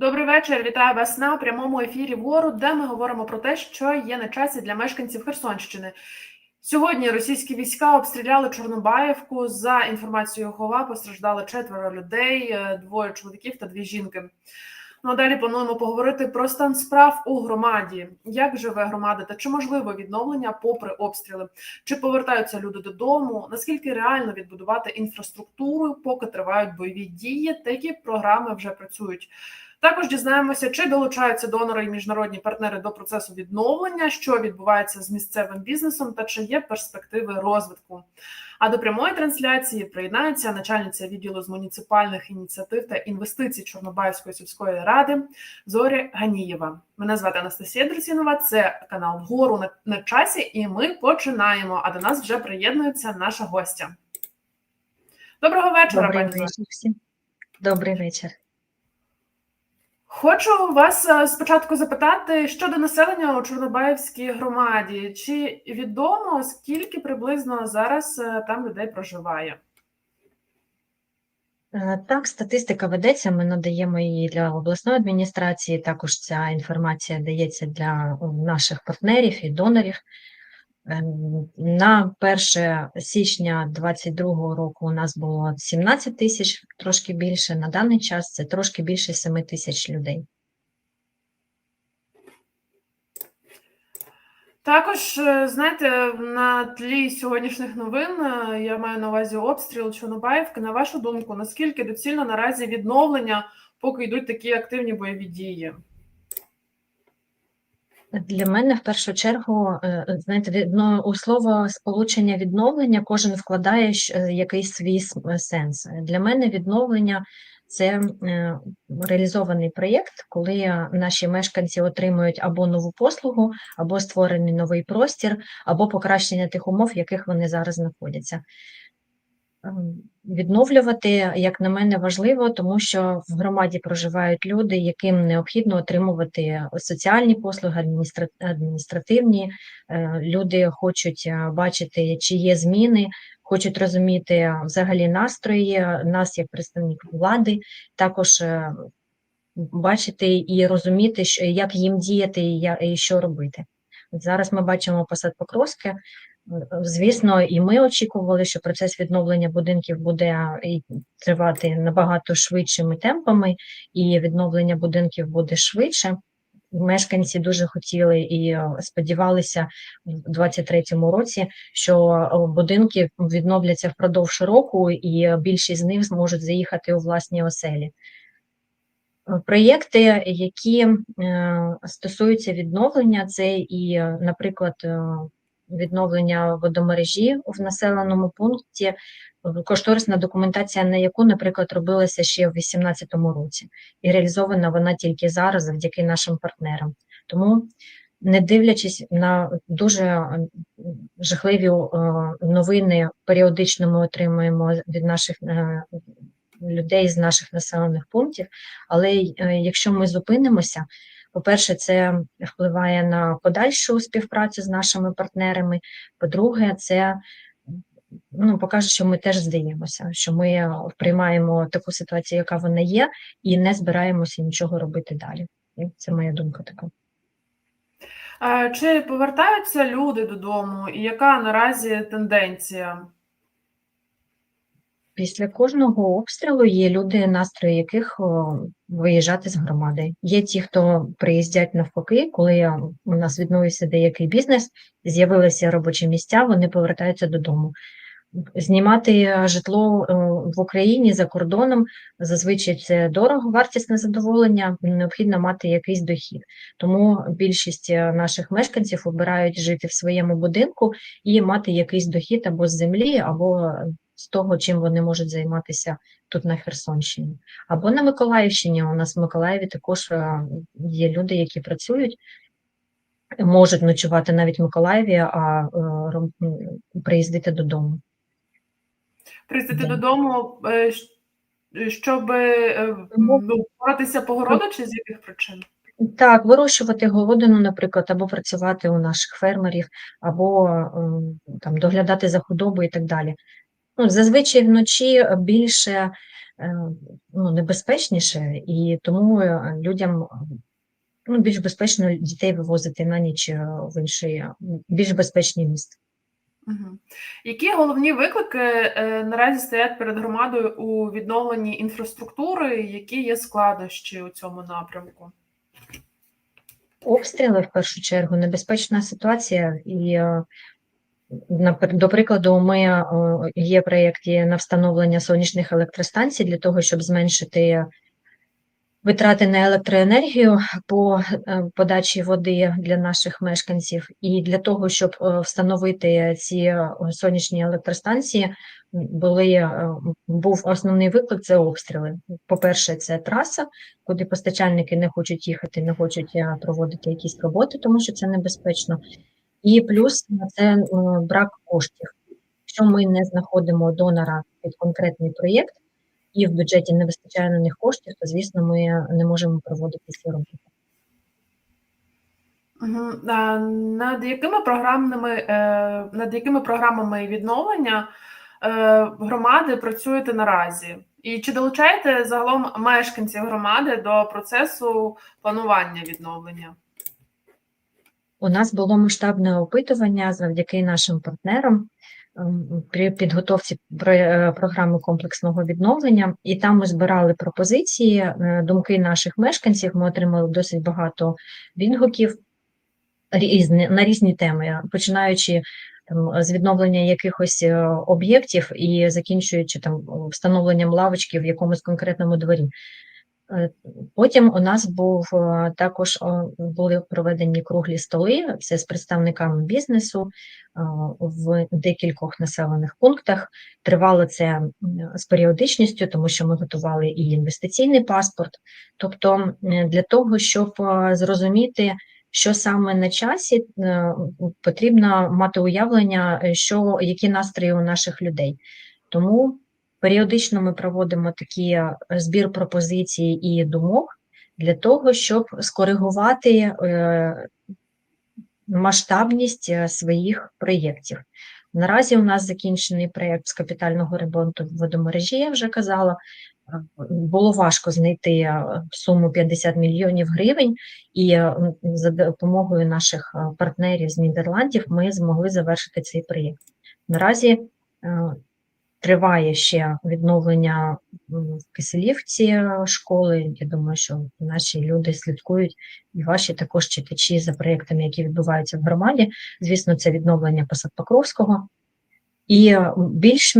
Добрий вечір. Вітаю вас на прямому ефірі вору, де ми говоримо про те, що є на часі для мешканців Херсонщини. Сьогодні російські війська обстріляли Чорнобаївку. За інформацією Хова постраждали четверо людей, е, двоє чоловіків та дві жінки. Ну а далі плануємо поговорити про стан справ у громаді. Як живе громада та чи можливо відновлення попри обстріли? Чи повертаються люди додому? Наскільки реально відбудувати інфраструктуру, поки тривають бойові дії? Та які програми вже працюють? Також дізнаємося, чи долучаються донори і міжнародні партнери до процесу відновлення, що відбувається з місцевим бізнесом, та чи є перспективи розвитку. А до прямої трансляції приєднається начальниця відділу з муніципальних ініціатив та інвестицій Чорнобаївської сільської ради Зорі Ганієва. Мене звати Анастасія Друсінова. Це канал Вгору на, на часі, і ми починаємо. А до нас вже приєднується наша гостя. Доброго вечора, пані Зорі. вечір всім. Добрий вечір. Хочу вас е, спочатку запитати щодо населення у Чорнобаївській громаді. Чи відомо скільки приблизно зараз е, там людей проживає? Е, Так, статистика ведеться, ми надаємо її для обласної адміністрації, також ця інформація дається для наших партнерів і донорів. Ем, На 1 січня 2022 року у нас було 17 тисяч, трошки більше. На даний час це трошки більше 7 тисяч людей. Також е, знаєте, на тлі сьогоднішніх новин е, я маю на увазі обстріл Чорнобаївки. На вашу думку, наскільки доцільно наразі відновлення, поки йдуть такі активні бойові дії? Для мене в першу чергу, е, знаєте, від- ну, у слово сполучення відновлення кожен вкладає е, якийсь свій е, сенс. Для мене відновлення це реалізований проєкт, коли наші мешканці отримують або нову послугу, або створений новий простір, або покращення тих умов, в яких вони зараз знаходяться. Ем, Відновлювати, як на мене, важливо, тому що в громаді проживають люди, яким необхідно отримувати соціальні послуги, адміністра- адміністративні. Е, Люди хочуть е, бачити, чи є зміни, хочуть розуміти взагалі настрої нас, як представників влади, також е, бачити і розуміти, як їм діяти і що робити. Зараз ми бачимо посад Покровське. Звісно, і ми очікували, що процес відновлення будинків буде тривати набагато швидшими темпами, і відновлення будинків буде швидше. Мешканці дуже хотіли і е, сподівалися в 23-му році, що е, будинки відновляться впродовж року, і більшість з них зможуть заїхати у власні оселі. Е, Проєкти, які е, стосуються відновлення, це і, е, наприклад, е, відновлення водомережі в населеному пункті, кошторисна документація, на яку, наприклад, робилася ще в 2018 році, і реалізована вона тільки зараз завдяки нашим партнерам. Тому, не дивлячись на дуже жахливі новини, періодично ми отримуємо від наших е, людей з наших населених пунктів. Але е, якщо ми зупинимося, по-перше, це впливає на подальшу співпрацю з нашими партнерами. По-друге, це ну, покаже, що ми теж здаємося, що ми приймаємо таку ситуацію, яка вона є, і не збираємося нічого робити далі. Це моя думка така. Чи повертаються люди додому, і яка наразі тенденція? Після кожного обстрілу є люди, настрої яких виїжджати з громади. Є ті, хто приїздять навпаки, коли у нас відновився деякий бізнес, з'явилися робочі місця, вони повертаються додому. Знімати житло в Україні за кордоном зазвичай це дорого, вартісне задоволення, необхідно мати якийсь дохід. Тому більшість е, наших мешканців обирають жити в своєму будинку і мати якийсь дохід або з землі, або з того, чим вони можуть займатися тут на Херсонщині. Або на Миколаївщині. У нас в Миколаєві також е, є люди, які працюють, можуть ночувати навіть в Миколаєві, а е, приїздити додому. Приїздити Да. додому, е, щоб боротися по городу, чи з яких причин? Так, вирощувати голодину, наприклад, або працювати у наших фермерів, або там доглядати за худобою і так далі. Ну, зазвичай вночі більше е, ну, небезпечніше, і тому е, людям ну, більш безпечно дітей вивозити на ніч е, в інші більш безпечні міста. Які головні виклики е, наразі стоять перед громадою у відновленні інфраструктури? Які є складнощі у цьому напрямку? Обстріли в першу чергу небезпечна ситуація, і е, до прикладу, ми е, є проєкті на встановлення сонячних електростанцій для того, щоб зменшити витрати на електроенергію по е, подачі води для наших мешканців, і для того, щоб е, встановити ці сонячні електростанції, були був основний виклик це обстріли. По-перше, це траса, куди постачальники не хочуть їхати, не хочуть проводити якісь роботи, тому що це небезпечно. І плюс це е, брак коштів. Якщо ми не знаходимо донора під конкретний проєкт, і в бюджеті не вистачає на них коштів, то звісно, ми не можемо проводити ці роботи. Над якими програмними е, над якими програмами відновлення е, громади працюєте наразі? І чи долучаєте загалом мешканців громади до процесу планування відновлення? У нас було масштабне опитування завдяки нашим партнерам ем, при підготовці е, програми комплексного відновлення, і там ми збирали пропозиції, е, думки наших мешканців. Ми отримали досить багато відгуків різні, на різні теми, починаючи там, з відновлення якихось е, об'єктів і закінчуючи там встановленням лавочки в якомусь конкретному дворі. Е, Потім у нас був е, також були проведені круглі столи, це з представниками бізнесу е, в декількох населених пунктах. Тривало це з періодичністю, тому що ми готували і інвестиційний паспорт. Тобто, для того, щоб зрозуміти, що саме на часі, потрібно мати уявлення, що які настрої у наших людей. Тому Періодично ми проводимо такі е, збір пропозицій і думок для того, щоб скоригувати е, масштабність е, своїх проєктів. Наразі у нас закінчений проєкт з капітального ремонту водомережі, я вже казала. Було важко знайти суму 50 мільйонів гривень, і за допомогою наших партнерів з Нідерландів ми змогли завершити цей проєкт. Наразі Триває ще відновлення в Киселівці е, школи. Я думаю, що наші люди слідкують, і ваші також читачі за проєктами, які відбуваються в громаді. Звісно, це відновлення посад Покровського. І більш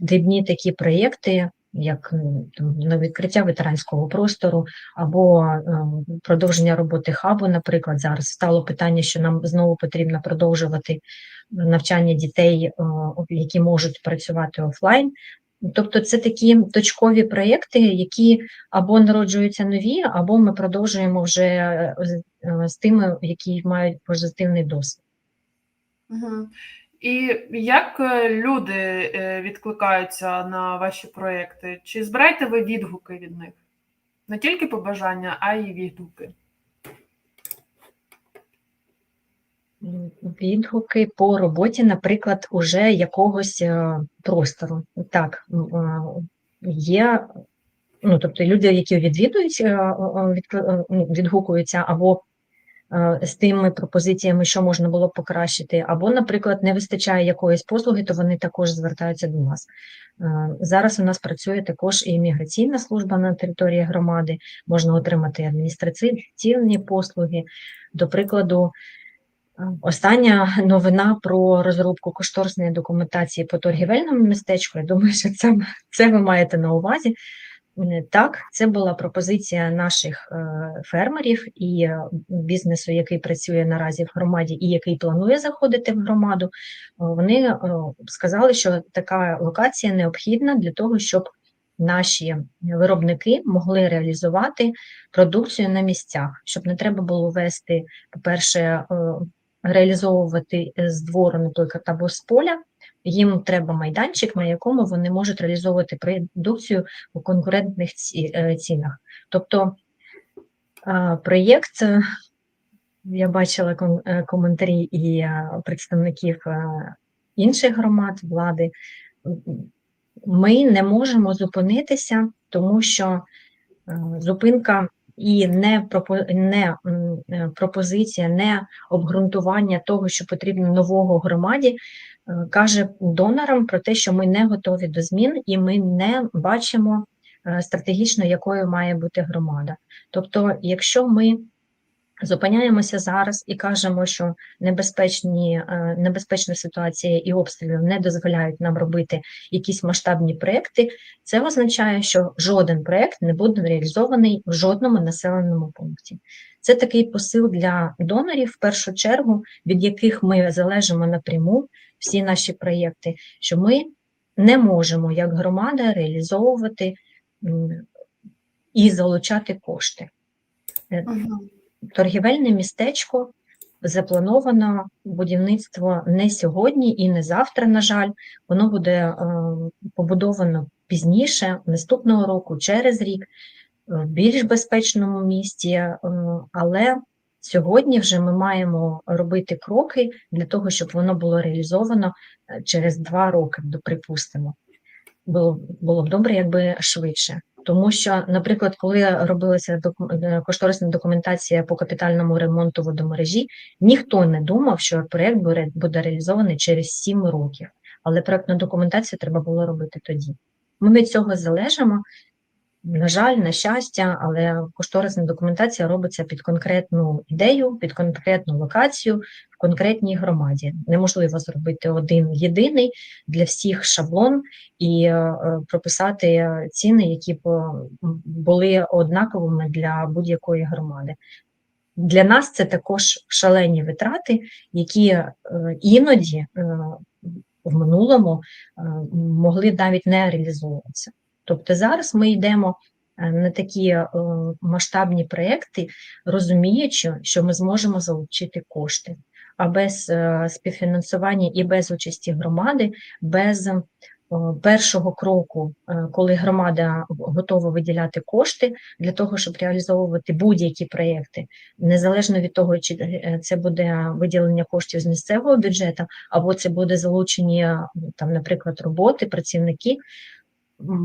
дрібні такі проєкти, як на відкриття ветеранського простору або е, продовження роботи хабу, наприклад, зараз стало питання, що нам знову потрібно продовжувати навчання дітей, е, які можуть працювати офлайн. Тобто це такі точкові проєкти, які або народжуються нові, або ми продовжуємо вже е, з- е, тими, які мають позитивний досвід. Мгм. І як е, люди е, відкликаються на ваші проекти? Чи збираєте ви відгуки від них? Не тільки побажання, а й відгуки. Відгуки по роботі, наприклад, уже якогось е, простору. Так, є, ну, тобто люди, які відвідують, ну, відгукуються або з тими пропозиціями, що можна було покращити, або, наприклад, не вистачає якоїсь послуги, то вони також звертаються до нас. Е, Зараз у нас працює також і міграційна служба на території громади, можна отримати адміністраційні послуги. До прикладу, е, остання новина про розробку кошторисної документації по торгівельному містечку. Я думаю, що це, це ви маєте на увазі. Е, Так, це була пропозиція наших е, фермерів і е, бізнесу, який працює наразі в громаді і який планує заходити в громаду. Вони сказали, що така локація необхідна для того, щоб наші виробники могли реалізувати продукцію на місцях, щоб не треба було вести, по-перше, е, реалізовувати з двору, наприклад, або з поля. Їм треба майданчик, на якому вони можуть реалізовувати продукцію у конкурентних е, цінах. Тобто проєкт, е, я бачила е, коментарі і представників інших громад влади. ми не можемо зупинитися, тому що зупинка і не, не е, пропозиція, не обґрунтування того, що потрібно нового громаді, е, каже донорам про те, що ми не готові до змін і ми не бачимо е, стратегічно, якою має бути громада. Тобто, якщо ми зупиняємося зараз і кажемо, що небезпечні, е, небезпечна ситуація і обстріли не дозволяють нам робити якісь масштабні проекти, це означає, що жоден проект не буде реалізований в жодному населеному пункті. Це такий посил для донорів, в першу чергу, від яких ми залежимо напряму всі наші проєкти, що ми не можемо як громада реалізовувати і залучати кошти. Мгм. Торгівельне містечко заплановано будівництво не сьогодні і не завтра, на жаль, воно буде е, побудовано пізніше, наступного року, через рік, е, в більш безпечному місті, е, але сьогодні вже ми маємо робити кроки для того, щоб воно було реалізовано через два роки, до- припустимо. Було, було б добре, якби швидше. Тому що, наприклад, коли робилася е, кошторисна документація по капітальному ремонту водомережі, ніхто не думав, що проєкт буде реалізований через 7 років. Але проєктну документацію треба було робити тоді. Ми від цього залежимо. На жаль, на щастя, але кошторисна документація робиться під конкретну ідею, під конкретну локацію в конкретній громаді. Неможливо зробити один єдиний для всіх шаблон і е, прописати ціни, які б були однаковими для будь-якої громади. Для нас це також шалені витрати, які е, іноді е, в минулому могли навіть не реалізовуватися. Тобто зараз ми йдемо е, на такі е, масштабні проекти, розуміючи, що ми зможемо залучити кошти. А без е, співфінансування і без участі громади, без першого кроку, коли громада готова виділяти кошти для того, щоб реалізовувати будь-які проєкти, незалежно від того, чи це буде виділення коштів з місцевого бюджету, або це буде залучені, там, наприклад, роботи, працівники,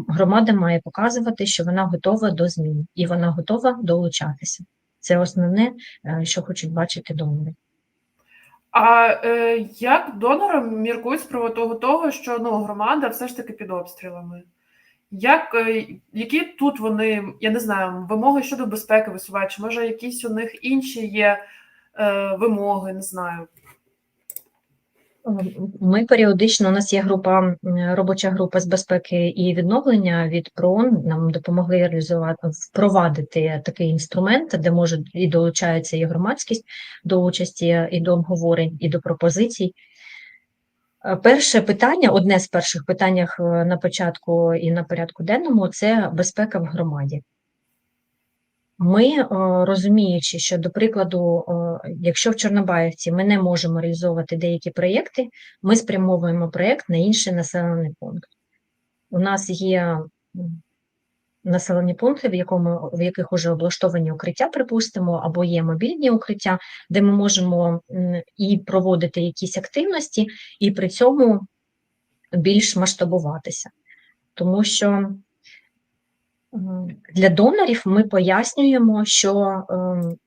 громада має показувати, що вона готова до змін і вона готова долучатися. Це основне, е, що хочуть бачити донори. А е, як донори міркують з приводу того, що ну, громада все ж таки під обстрілами? Як, е, які тут вони, я не знаю, вимоги щодо безпеки висувають, чи може якісь у них інші є е, вимоги, не знаю. Ми періодично, у нас є група, робоча група з безпеки і відновлення від ПРООН, нам допомогли реалізувати, впровадити такий інструмент, де може і долучається і громадськість до участі, і до обговорень, і до пропозицій. Е, Перше питання, одне з перших питань е, на початку і на порядку денному це безпека в громаді. Ми, е, розуміючи, що, до прикладу, е, якщо в Чорнобаївці ми не можемо реалізовувати деякі проєкти, ми спрямовуємо проєкт на інший населений пункт. У нас є населені пункти, в, якому, в яких вже облаштовані укриття, припустимо, або є мобільні укриття, де ми можемо і проводити якісь активності, і при цьому більш масштабуватися. Тому що Для донорів ми пояснюємо, що ем,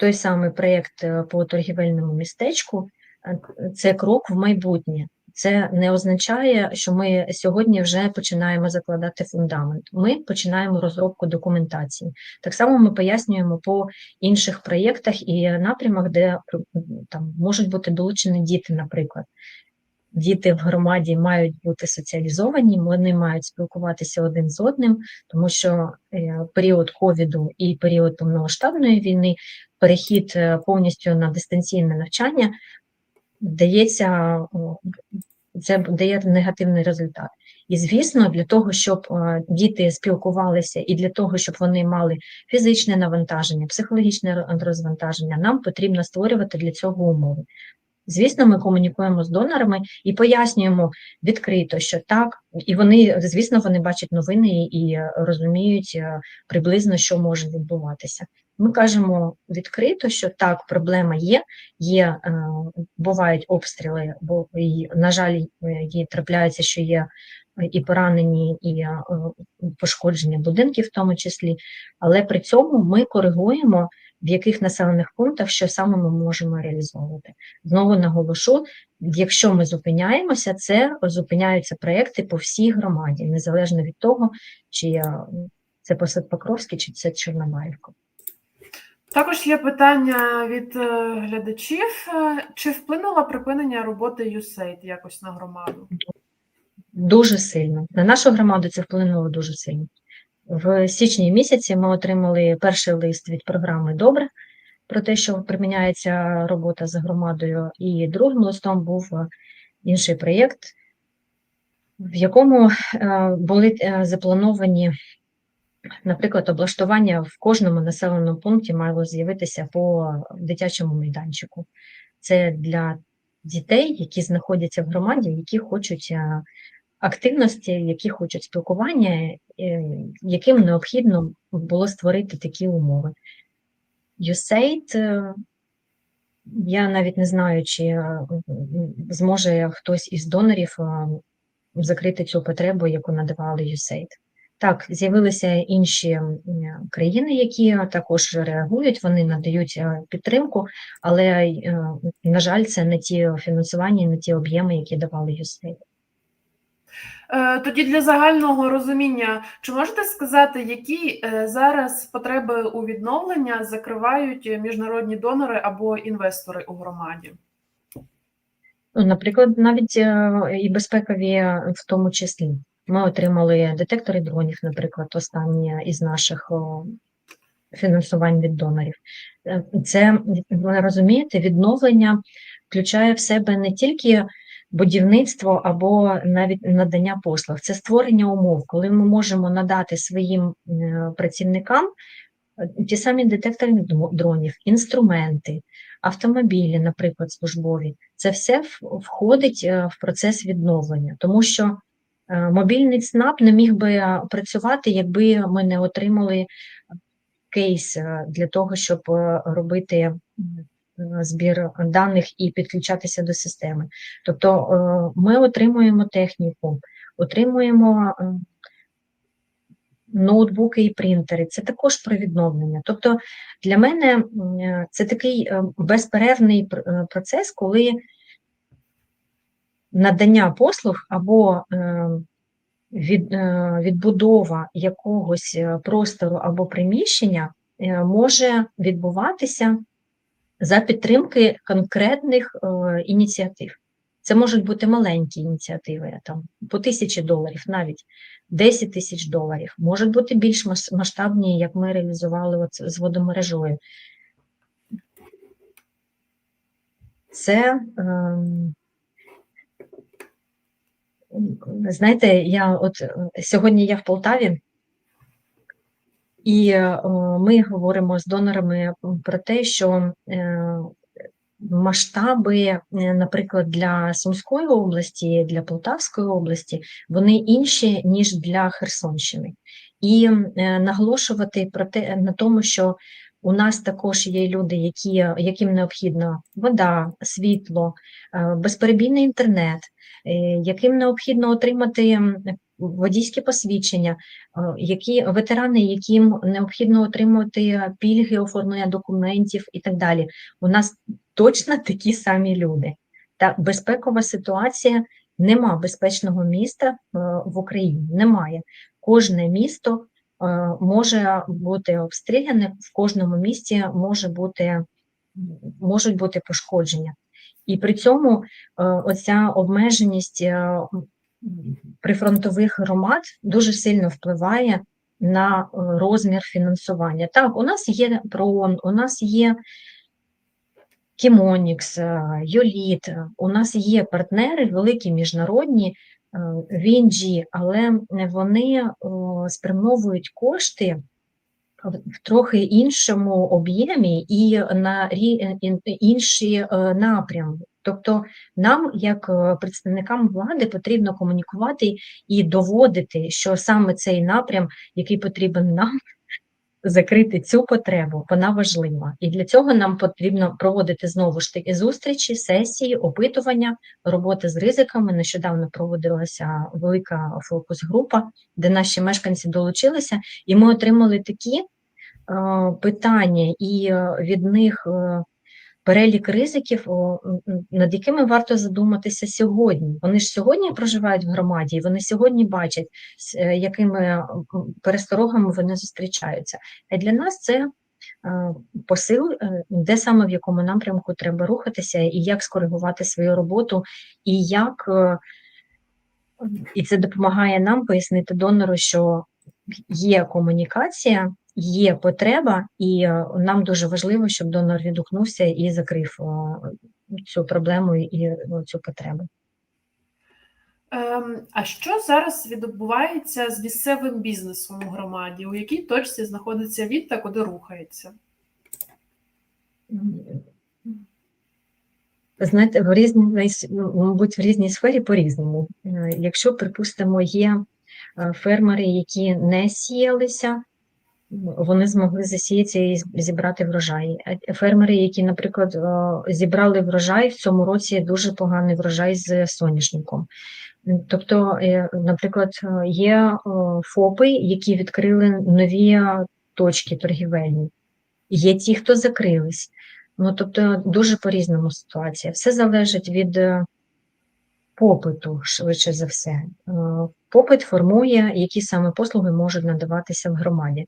той самий проєкт е, по торгівельному містечку е, це крок в майбутнє. Це не означає, що ми сьогодні вже починаємо закладати фундамент. Ми починаємо розробку документації. Так само ми пояснюємо по інших проєктах і напрямах, де там можуть бути долучені діти, наприклад. Діти в громаді мають бути соціалізовані, вони мають спілкуватися один з одним, тому що е, період ковіду і період повномасштабної війни, перехід е, повністю на дистанційне навчання дається, це дає негативний результат. І звісно, для того, щоб е, діти спілкувалися і для того, щоб вони мали фізичне навантаження, психологічне розвантаження, нам потрібно створювати для цього умови. Звісно, ми комунікуємо з донорами і пояснюємо відкрито, що так, і вони, звісно, вони бачать новини і е, розуміють е, приблизно, що може відбуватися. Ми кажемо відкрито, що так, проблема є, є, е, бувають обстріли, бо і, на жаль, е, трапляється, що є і поранені, і пошкодження будинків, в тому числі, але при цьому ми коригуємо, в яких населених пунктах що саме ми можемо реалізовувати. Знову наголошу, якщо ми зупиняємося, це зупиняються проекти по всій громаді, незалежно від того, чи це Посад Покровський, чи це Чорнобаївка. Також є питання від е, глядачів: Е, чи вплинуло припинення роботи USAID якось на громаду? Дуже сильно. На нашу громаду це вплинуло дуже сильно. В січні місяці ми отримали перший лист від програми Добре про те, що приміняється робота з громадою, і другим листом був е, інший проєкт, в якому е, були е, заплановані, наприклад, облаштування в кожному населеному пункті мало з'явитися по дитячому майданчику. Це для дітей, які знаходяться в громаді, які хочуть активності, які хочуть спілкування, е, яким необхідно було створити такі умови. USAID, е, я навіть не знаю, чи е, зможе хтось із донорів закрити цю потребу, яку надавали USAID. Так, з'явилися інші країни, які також реагують, вони надають підтримку, але, на жаль, це не ті фінансування, не ті об'єми, які давали USAID. Е, Тоді для загального розуміння, чи можете сказати, які е, зараз потреби у відновлення закривають міжнародні донори або інвестори у громаді? Ну, Наприклад, навіть е, і безпекові в тому числі. Ми отримали детектори дронів, наприклад, останнє із наших фінансувань від донорів. Це, ви розумієте, відновлення включає в себе не тільки будівництво або навіть надання послуг, це створення умов, коли ми можемо надати своїм е, працівникам е, ті самі детектори дронів, інструменти, автомобілі, наприклад, службові. Це все входить е, в процес відновлення, тому що мобільний ЦНАП не міг би працювати, якби ми не отримали кейс для того, щоб робити збір даних і підключатися до системи. Тобто е, ми отримуємо техніку, отримуємо е, ноутбуки і принтери. Це також про відновлення. Тобто для мене е, це такий е, безперервний е, процес, коли надання послуг або е, від, е, відбудова якогось е, простору або приміщення е, може відбуватися за підтримки конкретних е, ініціатив. Це можуть бути маленькі ініціативи, там по тисячі доларів, навіть 10 тисяч доларів. Можуть бути більш масштабні, як ми реалізували от з водомережою. Це ем, знаєте, я от е, сьогодні я в Полтаві, і е, ми говоримо з донорами про те, що е, масштаби, е, наприклад, для Сумської області, для Полтавської області, вони інші, ніж для Херсонщини. І наголошувати про те на тому, що у нас також є люди, які, яким необхідна вода, світло, безперебійний інтернет, яким необхідно отримати м, водійське посвідчення, е, які ветерани, яким необхідно отримувати пільги, оформлення документів і так далі. У нас точно такі самі люди. Та безпекова ситуація нема безпечного міста е, в Україні. Немає. Кожне місто е, може бути обстріляне, в кожному місті може бути, можуть бути пошкодження. І при цьому оця обмеженість прифронтових громад дуже сильно впливає на е, розмір фінансування. Так, у нас є ПРОН, у нас є Кімонікс, е, Юліт, е, у нас є партнери великі міжнародні е, VNG, але вони спрямовують кошти в трохи іншому об'ємі і на е, інші е, напрями. Тобто нам, як е, представникам влади, потрібно комунікувати і доводити, що саме цей напрям, який потрібен нам, закрити цю потребу, вона важлива. І для цього нам потрібно проводити знову ж таки зустрічі, сесії, опитування, роботи з ризиками. Нещодавно проводилася велика фокус-група, де наші мешканці долучилися, і ми отримали такі е, питання, і е, від них перелік ризиків, над якими варто задуматися сьогодні. Вони ж сьогодні проживають в громаді, і вони сьогодні бачать, з е, якими пересторогами вони зустрічаються. А для нас це е, посил, е, де саме в якому напрямку треба рухатися, і як скоригувати свою роботу, і як е, і це допомагає нам пояснити донору, що є комунікація, є потреба, і е, нам дуже важливо, щоб донор відгукнувся і закрив цю проблему і ну, цю потребу. Ем, а що зараз відбувається з місцевим бізнесом у громаді? У якій точці знаходиться він та куди рухається? Знаєте, в різній, ну, мабуть, в різній сфері по-різному. Е, Якщо, припустимо, є е, фермери, які не сіялися, вони змогли засіятися і зібрати врожай. Фермери, які, наприклад, е, зібрали врожай в цьому році дуже поганий врожай з соняшником. Тобто, е, наприклад, е, є е, ФОПи, які відкрили нові е, точки торгівельні. Є ті, хто закрились. Ну, тобто, дуже по-різному ситуація. Все залежить від е, попиту, швидше за все. Е, Попит формує, які саме послуги можуть надаватися в громаді.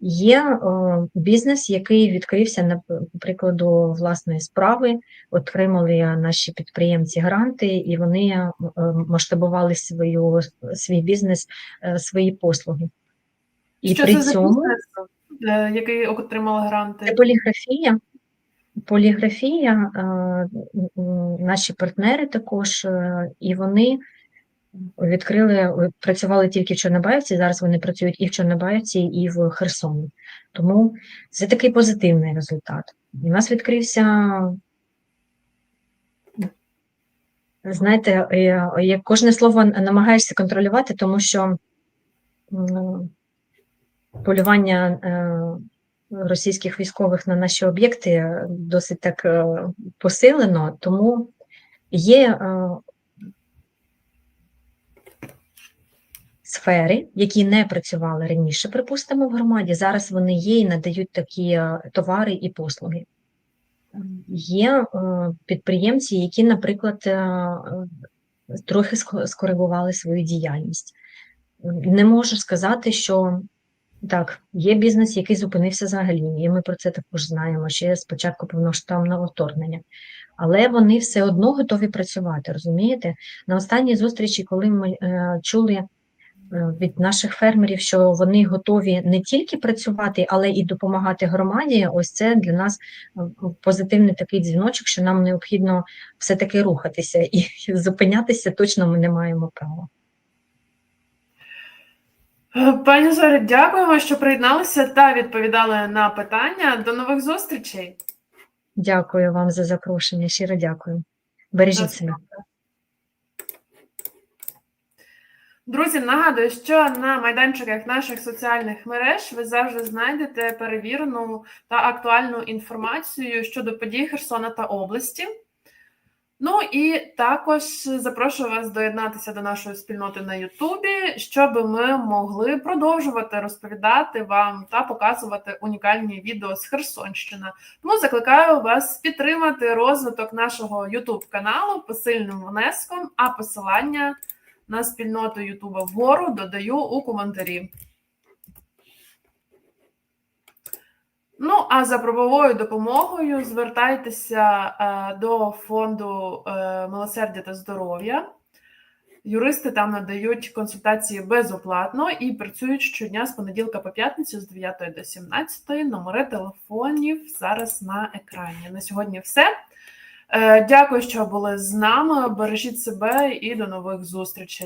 Є е, бізнес, який відкрився на прикладу власної справи, отримали наші підприємці гранти, і вони е, масштабували свою, свій бізнес, е, свої послуги. І що при це за цьому бізнес, який отримали гранти? це поліграфія. Поліграфія, наші партнери також, і вони відкрили, працювали тільки в Чорнобаївці, зараз вони працюють і в Чорнобаївці, і в Херсоні. Тому це такий позитивний результат. У нас відкрився, знаєте, е, як кожне слово намагаєшся контролювати, тому що полювання е, російських військових на наші об'єкти досить так е, посилено, тому є сфери, які не працювали раніше, припустимо, в громаді. Зараз вони є і надають такі е, товари і послуги. Є е, підприємці, які, наприклад, е, трохи скоригували свою діяльність. Не можу сказати, що так, є бізнес, який зупинився взагалі, і ми про це також знаємо ще з початку повноштабного вторгнення. Але вони все одно готові працювати, розумієте? На останній зустрічі, коли ми чули від наших фермерів, що вони готові не тільки працювати, але і допомагати громаді, ось це для нас е, позитивний такий дзвіночок, що нам необхідно все-таки рухатися і зупинятися точно ми не маємо права. Е, Пані Зорі, дякуємо, що приєдналися та відповідали на питання. До нових зустрічей. Дякую вам за запрошення. Щиро дякую. Бережіть себе. Друзі, нагадую, що на майданчиках наших соціальних мереж ви завжди знайдете перевірену та актуальну інформацію щодо подій Херсона та області. Ну і також запрошую вас доєднатися до нашої спільноти на Ютубі, щоб ми могли продовжувати розповідати вам та показувати унікальні відео з Херсонщини. Тому закликаю вас підтримати розвиток нашого Ютуб каналу посильним внеском, а посилання на спільноту Ютуба вгору додаю у коментарі. Ну, а за правовою допомогою звертайтеся е, до фонду е, милосердя та здоров'я. Юристи там надають консультації безоплатно і працюють щодня з понеділка по п'ятницю з 9 до 17. Номери телефонів зараз на екрані. На сьогодні все. Е, Дякую, що були з нами. Бережіть себе і до нових зустрічей.